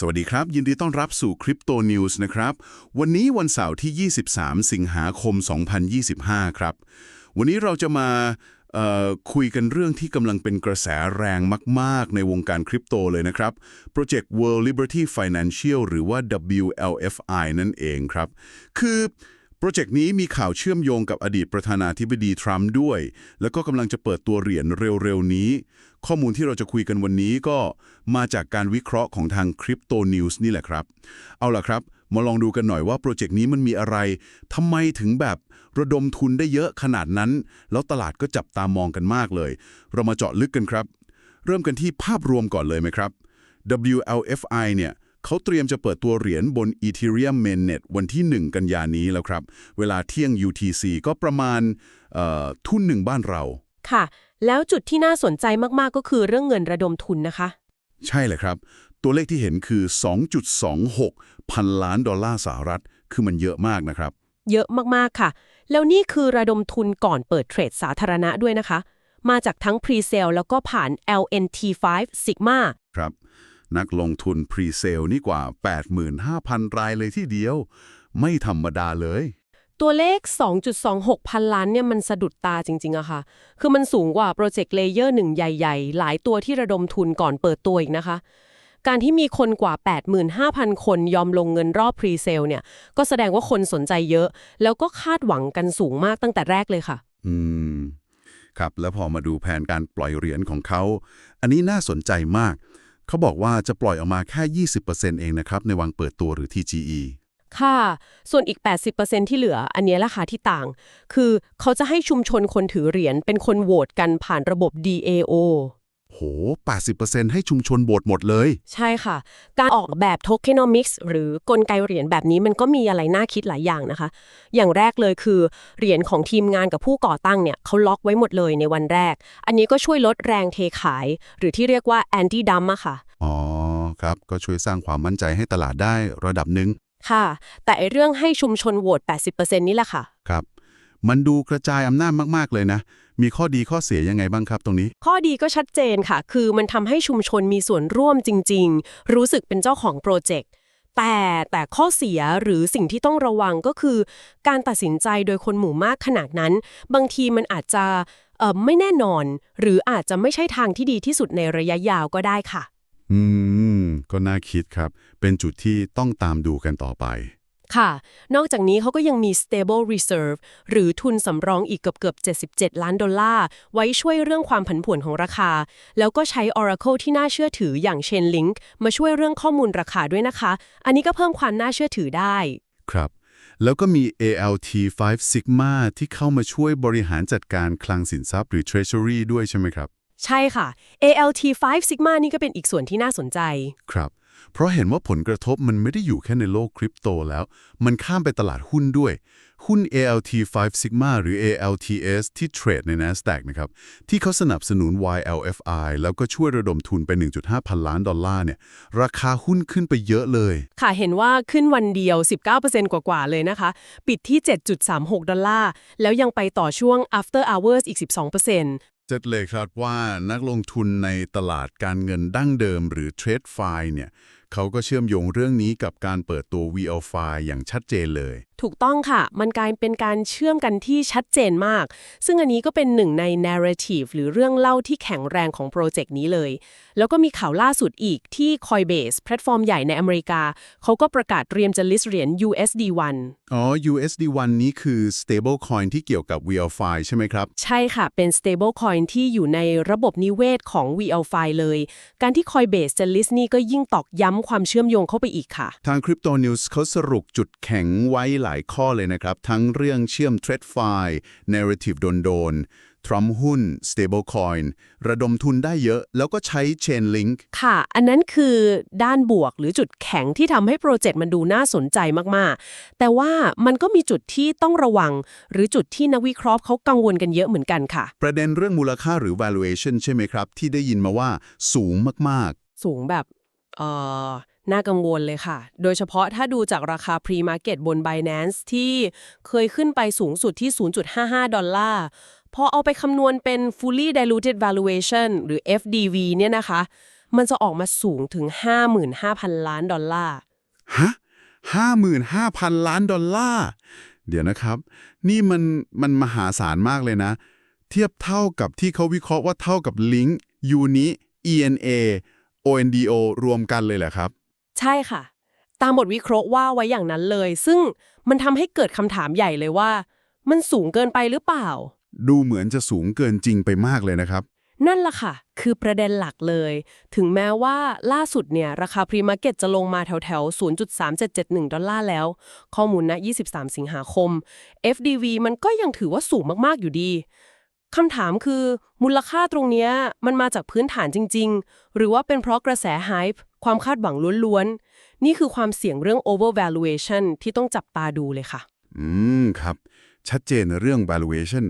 สวัสดีครับ ยินดีต้อนรับสู่คริปโตนิวส์นะครับ วันนี้วันเสาร์ที่ 23 สิงหาคม 2025 ครับ วันนี้เราจะมาคุยกันเรื่องที่กำลังเป็นกระแสแรงมาก ๆ ในวงการคริปโตเลยนะครับโปรเจกต์ World Liberty Financial หรือว่า WLFI นั่นเองครับ คือโปรเจกต์นี้มีข่าวเชื่อมโยงกับอดีตประธานาธิบดีทรัมป์ด้วย แล้วก็กำลังจะเปิดตัวเหรียญเร็ว ๆ นี้ ข้อมูลที่เราจะคุยกันวันนี้ก็มาจากการวิเคราะห์ของทาง Crypto News นี่แหละครับ เอาล่ะครับ มาลองดูกันหน่อยว่าโปรเจกต์นี้มันมีอะไรทำไมถึงแบบระดมทุนได้เยอะขนาดนั้น แล้วตลาดก็จับตามองกันมากเลย เรามาเจาะลึกกันครับ เริ่มกันที่ภาพรวมก่อนเลยไหมครับ WLFI เนี่ยเขาเตรียมจะเปิดตัวเหรียญบน Ethereum Mainnet วันที่ 1 กันยานี้แล้วครับ เวลาเที่ยง UTC ก็ประมาณเอ่อทุนหนึ่งบ้านเรา ค่ะ แล้วจุดที่น่าสนใจมาก ๆ ก็คือเรื่องเงินระดมทุนนะคะ ใช่เลยครับ ตัวเลขที่เห็นคือ 2.26 พันล้านดอลลาร์สหรัฐ คือมันเยอะมากนะครับ เยอะมากๆค่ะ แล้วนี่คือระดมทุนก่อนเปิดเทรดสาธารณะด้วยนะคะ มาจากทั้ง Pre-sale แล้วก็ผ่าน LNT5 Sigma ครับ นักลงทุนพรีเซลนี่กว่า 85,000 รายเลยที่เดียว ไม่ธรรมดาเลย ตัวเลข 2.26 พันล้านเนี่ยมันสะดุดตาจริงๆอะค่ะ คือมันสูงกว่าโปรเจกต์เลเยอร์หนึ่งใหญ่ๆ หลายตัวที่ระดมทุนก่อนเปิดตัวอีกนะคะ การที่มีคนกว่า 85,000 คนยอมลงเงินรอบพรีเซลเนี่ย ก็แสดงว่าคนสนใจเยอะ แล้วก็คาดหวังกันสูงมากตั้งแต่แรกเลยค่ะ อืม ครับ แล้วพอมาดูแผนการปล่อยเหรียญของเขา อันนี้น่าสนใจมาก เขาบอกว่าจะปล่อยออกมาแค่ 20%เองนะครับในวังเปิดตัวหรือ TGE ค่ะ ส่วนอีก 80%ที่เหลือ อันเนี้ยราคาที่ต่าง คือเขาจะให้ชุมชนคนถือเหรียญเป็นคนโหวตกันผ่านระบบ DAO โห 80%ให้ชุมชนโบทหมดเลย ใช่ค่ะ การออกแบบ tokenomics หรือกลไกเหรียญแบบนี้มันก็มีอะไรน่าคิดหลายอย่างนะคะ อย่างแรกเลยคือเหรียญของทีมงานกับผู้ก่อตั้งเนี่ยเขาล็อกไว้หมดเลยในวันแรก อันนี้ก็ช่วยลดแรงเทขาย หรือที่เรียกว่า anti dump อะค่ะ อ๋อ ครับ ก็ช่วยสร้างความมั่นใจให้ตลาดได้ระดับหนึ่ง ค่ะ แต่ไอเรื่องให้ชุมชนโหวต 80%นี่แหละค่ะ ครับ มันดูกระจายอำนาจมากๆเลยนะ มีข้อดีข้อเสียยังไงบ้างครับตรงนี้ ข้อดีก็ชัดเจนค่ะ คือมันทำให้ชุมชนมีส่วนร่วมจริง ๆ รู้สึกเป็นเจ้าของโปรเจกต์ แต่แต่ข้อเสียหรือสิ่งที่ต้องระวังก็คือ การตัดสินใจโดยคนหมู่มากขนาดนั้น บางทีมันอาจจะเอ่อไม่แน่นอน หรืออาจจะไม่ใช่ทางที่ดีที่สุดในระยะยาวก็ได้ค่ะ อืม ก็น่าคิดครับ เป็นจุดที่ต้องตามดูกันต่อไป ค่ะ นอกจากนี้เขาก็ยังมี stable reserve หรือทุนสำรองอีกเกือบเกือบ77 ล้านดอลลาร์ ไว้ช่วยเรื่องความผันผวนของราคา แล้วก็ใช้ Oracle ที่น่าเชื่อถืออย่าง Chainlink มาช่วยเรื่องข้อมูลราคาด้วยนะคะ อันนี้ก็เพิ่มความน่าเชื่อถือได้ ครับ แล้วก็มี ALT5 Sigma ที่เข้ามาช่วยบริหารจัดการคลังสินทรัพย์หรือ Treasury ด้วยใช่ไหมครับ ใช่ค่ะ ALT5 Sigma นี่ก็เป็นอีกส่วนที่น่าสนใจ ครับ เพราะเห็นว่าผลกระทบมันไม่ได้อยู่แค่ในโลกคริปโตแล้ว มันข้ามไปตลาดหุ้นด้วย หุ้น ALT5 Sigma หรือ ALTS ที่เทรดใน NASDAQ นะครับ ที่เขาสนับสนุน YLFI แล้วก็ช่วยระดมทุนไป 1.5 พันล้านดอลลาร์เนี่ย ราคาหุ้นขึ้นไปเยอะเลย ค่ะเห็นว่าขึ้นวันเดียว 19%กว่าๆเลยนะคะ ปิดที่ 7.36 ดอลลาร์ แล้วยังไปต่อช่วง after hours อีก 12% เจ็ดเลยครับว่านักลงทุนในตลาดการเงินดั้งเดิมหรือเทรดไฟเนี่ยเขาก็เชื่อมโยงเรื่องนี้กับการเปิดตัว VLFI อย่างชัดเจนเลย ถูกต้องค่ะ มันกลายเป็นการเชื่อมกันที่ชัดเจนมาก ซึ่งอันนี้ก็เป็นหนึ่งใน narrative หรือเรื่องเล่าที่แข็งแรงของโปรเจกต์นี้เลย แล้วก็มีข่าวล่าสุดอีกที่ Coinbase แพลตฟอร์มใหญ่ในอเมริกา เขาก็ประกาศเตรียมจะ list เหรียญ USD1 อ๋อ USD1 นี้คือ stable coin ที่เกี่ยวกับ VLFI ใช่ไหมครับ ใช่ค่ะ เป็น stable coin ที่อยู่ในระบบนิเวศของ VLFi เลย การที่ Coinbase จะ list นี่ก็ยิ่งตอกย้ำความเชื่อมโยงเข้าไปอีกค่ะ ทาง Crypto News เขาสรุปจุดแข็งไว้หลายข้อเลยนะครับ ทั้งเรื่องเชื่อม TradeFi Narrative โดนๆ Trump หุ้น Stablecoin ระดมทุนได้เยอะ แล้วก็ใช้ Chainlink ค่ะ อันนั้นคือด้านบวกหรือจุดแข็งที่ทำให้โปรเจกต์มันดูน่าสนใจมากๆ แต่ว่ามันก็มีจุดที่ต้องระวัง หรือจุดที่นักวิเคราะห์เขากังวลกันเยอะเหมือนกันค่ะ ประเด็นเรื่องมูลค่าหรือ valuation ใช่ไหมครับ ที่ได้ยินมาว่าสูงมากสูงแบบเอ่อ น่ากังวลเลยค่ะ โดยเฉพาะถ้าดูจากราคา pre-market บน Binance ที่เคยขึ้นไปสูงสุดที่ 0.55 ดอลลาร์ พอเอาไปคำนวณเป็น fully diluted valuation หรือ FDV เนี่ยนะคะ มันจะออกมาสูงถึง 55,000 ล้านดอลลาร์ ฮะห้าหมื่นห้าพันล้านดอลลาร์ เดี๋ยวนะครับ นี่มันมันมหาศาลมากเลยนะ เทียบเท่ากับที่เขาวิเคราะห์ว่าเท่ากับลิงก์ยูนิ ENA ONDO รวมกันเลยแหละครับ ใช่ค่ะ ตามบทวิเคราะห์ว่าไว้อย่างนั้นเลย ซึ่งมันทำให้เกิดคำถามใหญ่เลยว่า มันสูงเกินไปหรือเปล่า ดูเหมือนจะสูงเกินจริงไปมากเลยนะครับ นั่นล่ะค่ะ คือประเด็นหลักเลย ถึงแม้ว่าล่าสุดเนี่ย ราคาพรีมาร์เก็ตจะลงมาแถวแถวๆ0.3771 ดอลลาร์แล้ว ข้อมูลณ 23 สิงหาคม FDV มันก็ยังถือว่าสูงมากๆอยู่ดี คำถามคือ มูลค่าตรงเนี้ยมันมาจากพื้นฐานจริง ๆ หรือว่าเป็นเพราะกระแส hype ความคาดหวังล้วนๆ นี่คือความเสี่ยงเรื่อง overvaluation ที่ต้องจับตาดูเลยค่ะ อืม ครับ ชัดเจนเรื่อง valuation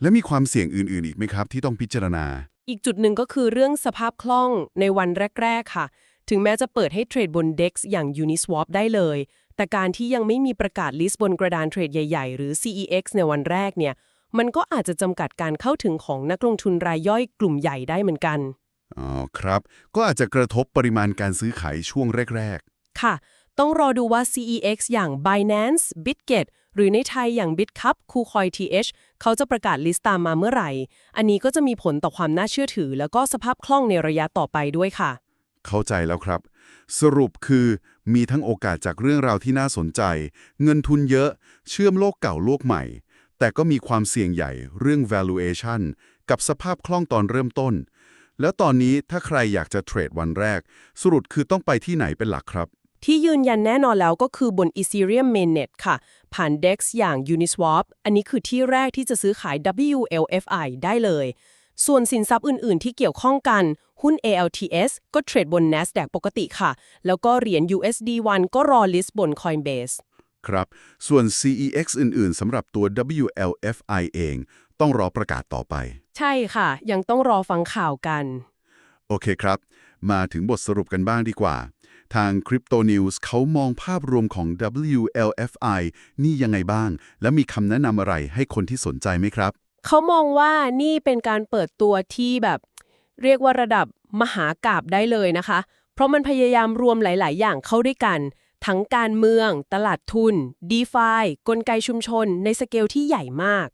และมีความเสี่ยงอื่นๆ อีกไหมครับ ที่ต้องพิจารณา อีกจุดหนึ่งก็คือเรื่องสภาพคล่องในวันแรก ๆ ค่ะ ถึงแม้จะเปิดให้เทรดบน DEX อย่าง Uniswap ได้เลย แต่การที่ยังไม่มีประกาศลิสต์บนกระดานเทรดใหญ่ ๆ หรือ CEX ในวันแรกเนี่ย มันก็อาจจะจำกัดการเข้าถึงของนักลงทุนรายย่อยกลุ่มใหญ่ได้เหมือนกัน อ๋อครับ ก็อาจจะกระทบปริมาณการซื้อขายช่วงแรก ค่ะ ต้องรอดูว่า CEX อย่าง Binance, Bitget หรือในไทยอย่าง Bitcup, KuCoin TH เขาจะประกาศลิสต์ตามมาเมื่อไหร่ อันนี้ก็จะมีผลต่อความน่าเชื่อถือ แล้วก็สภาพคล่องในระยะต่อไปด้วยค่ะๆเข้าใจแล้วครับ สรุปคือมีทั้งโอกาสจากเรื่องราวที่น่าสนใจ เงินทุนเยอะ เชื่อมโลกเก่าโลกใหม่ แต่ก็มีความเสี่ยงใหญ่เรื่อง valuation กับสภาพคล่องตอนเริ่มต้น แล้วตอนนี้ถ้าใครอยากจะเทรดวันแรก สรุปคือต้องไปที่ไหนเป็นหลักครับ ที่ยืนยันแน่นอนแล้วก็คือบน Ethereum Mainnet ค่ะ ผ่าน DEX อย่าง Uniswap อันนี้คือที่แรกที่จะซื้อขาย WLFI ได้เลย ส่วนสินทรัพย์อื่น ๆ ที่เกี่ยวข้องกันหุ้น ALTS ก็เทรดบน NASDAQ ปกติค่ะ แล้วก็เหรียญ USD1 ก็รอลิสต์บน Coinbase ครับ ส่วน CEX อื่น ๆสำหรับตัว WLFI เอง ต้องรอประกาศต่อไป ใช่ค่ะ ยังต้องรอฟังข่าวกัน โอเคครับ มาถึงบทสรุปกันบ้างดีกว่า ทาง Crypto News เขามองภาพรวมของ WLFI นี่ยังไงบ้าง และมีคำแนะนำอะไรให้คนที่สนใจไหมครับ เขามองว่านี่เป็นการเปิดตัวที่แบบ เรียกว่าระดับมหากาบได้เลยนะคะ เพราะมันพยายามรวมหลาย ๆ อย่างเข้าด้วยกัน ทั้งการเมือง ตลาดทุน d e f i กลไกชุมชน ในสเกลที่ใหญ่มาก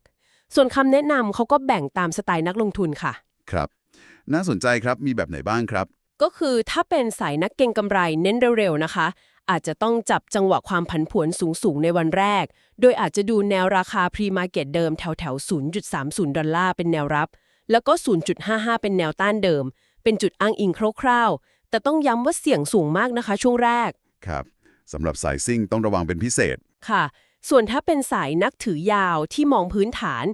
ส่วนคำแนะนำเขาก็แบ่งตามสไตล์นักลงทุนค่ะ ครับ น่าสนใจครับมีแบบไหนบ้างครับ ก็คือถ้าเป็นสายนักเก็งกำไรเน้นเร็วๆนะคะ อาจจะต้องจับจังหวะความผันผวนสูงๆ ในวันแรก โดยอาจจะดูแนวราคาพรีมาร์เก็ตเดิมแถวๆ 0.30 ดอลลาร์เป็นแนวรับ แล้วก็ 0.55 เป็นแนวต้านเดิม เป็นจุดอ้างอิงคร่าวๆแต่ต้องย้ำว่าเสี่ยงสูงมากนะคะช่วงแรกครับ สำหรับสายซิ่งต้องระวังเป็นพิเศษ ค่ะ ส่วนถ้าเป็นสายนักถือยาวที่มองพื้นฐาน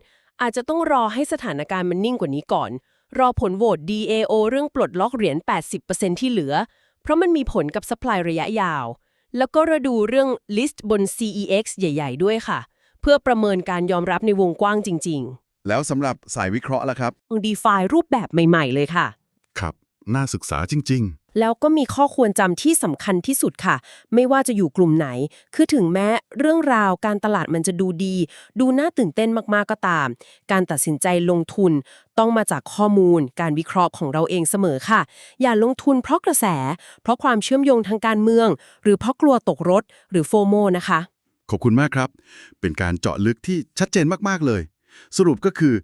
อาจจะต้องรอให้สถานการณ์มันนิ่งกว่านี้ก่อน รอผลโหวต DAO เรื่องปลดล็อกเหรียญ 80%ที่เหลือ เพราะมันมีผลกับ supply ระยะยาว แล้วก็ระดูเรื่อง list บน CEX ใหญ่ ๆ ด้วยค่ะ เพื่อประเมินการยอมรับในวงกว้างจริงแล้วสำหรับสายวิเคราะห์ล่ะครับๆ DeFi รูปแบบใหม่ ๆ เลยค่ะ ครับ น่าศึกษาจริง แล้วก็มีข้อควรจำที่สำคัญที่สุดค่ะ ไม่ว่าจะอยู่กลุ่มไหน คือถึงแม้เรื่องราวการตลาดมันจะดูดี ดูน่าตื่นเต้นมากๆก็ตาม การตัดสินใจลงทุน ต้องมาจากข้อมูล การวิเคราะห์ของเราเองเสมอค่ะ อย่าลงทุนเพราะกระแส เพราะความเชื่อมโยงทางการเมือง หรือเพราะกลัวตกรถ หรือโฟโมนะคะ ขอบคุณมากครับ เป็นการเจาะลึกที่ชัดเจนมากๆเลย สรุปก็คือ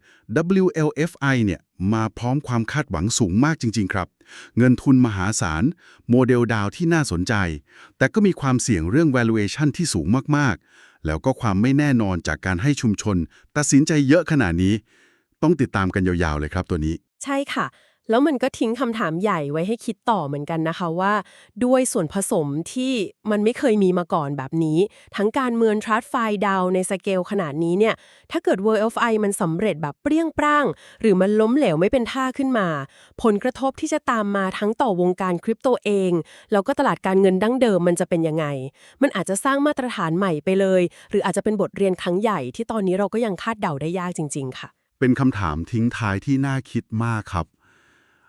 WLFI เนี่ยมาพร้อมความคาดหวังสูงมากจริง ๆ ครับ เงินทุนมหาศาล โมเดลดาวที่น่าสนใจ แต่ก็มีความเสี่ยงเรื่อง valuation ที่สูงมากๆ แล้วก็ความไม่แน่นอนจากการให้ชุมชน ตัดสินใจเยอะขนาดนี้ ต้องติดตามกันยาวๆเลยครับตัวนี้ ใช่ค่ะ แล้วมันก็ทิ้งคำถามใหญ่ไว้ให้คิดต่อเหมือนกันนะคะว่า ด้วยส่วนผสมที่มันไม่เคยมีมาก่อนแบบนี้ ทั้งการเมืองทรัสไฟดาวในสเกลขนาดนี้เนี่ย ถ้าเกิด World of I มันสำเร็จแบบเปรี้ยงปร้าง หรือมันล้มเหลวไม่เป็นท่าขึ้นมา ผลกระทบที่จะตามมาทั้งต่อวงการคริปโตเอง แล้วก็ตลาดการเงินดั้งเดิมมันจะเป็นยังไง มันอาจจะสร้างมาตรฐานใหม่ไปเลย หรืออาจจะเป็นบทเรียนครั้งใหญ่ที่ตอนนี้เราก็ยังคาดเดาได้ยากจริง ๆ ค่ะ เป็นคำถามทิ้งท้ายที่น่าคิดมากครับ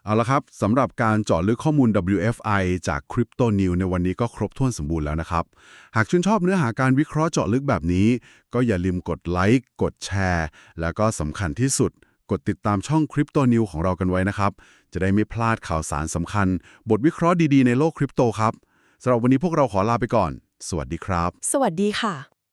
เอาละครับสำหรับการเจาะลึกข้อมูล WFI จาก Crypto New ในวันนี้ก็ครบถ้วนสมบูรณ์แล้วนะครับ หากชื่นชอบเนื้อหาการวิเคราะห์เจาะลึกแบบนี้ ก็อย่าลืมกดไลค์กดแชร์ แล้วก็สำคัญที่สุด กดติดตามช่อง Crypto New ของเรากันไว้นะครับ จะได้ไม่พลาดข่าวสารสำคัญ บทวิเคราะห์ดีๆในโลกคริปโตครับสำหรับวันนี้พวกเราขอลาไปก่อน สวัสดีครับ สวัสดีค่ะ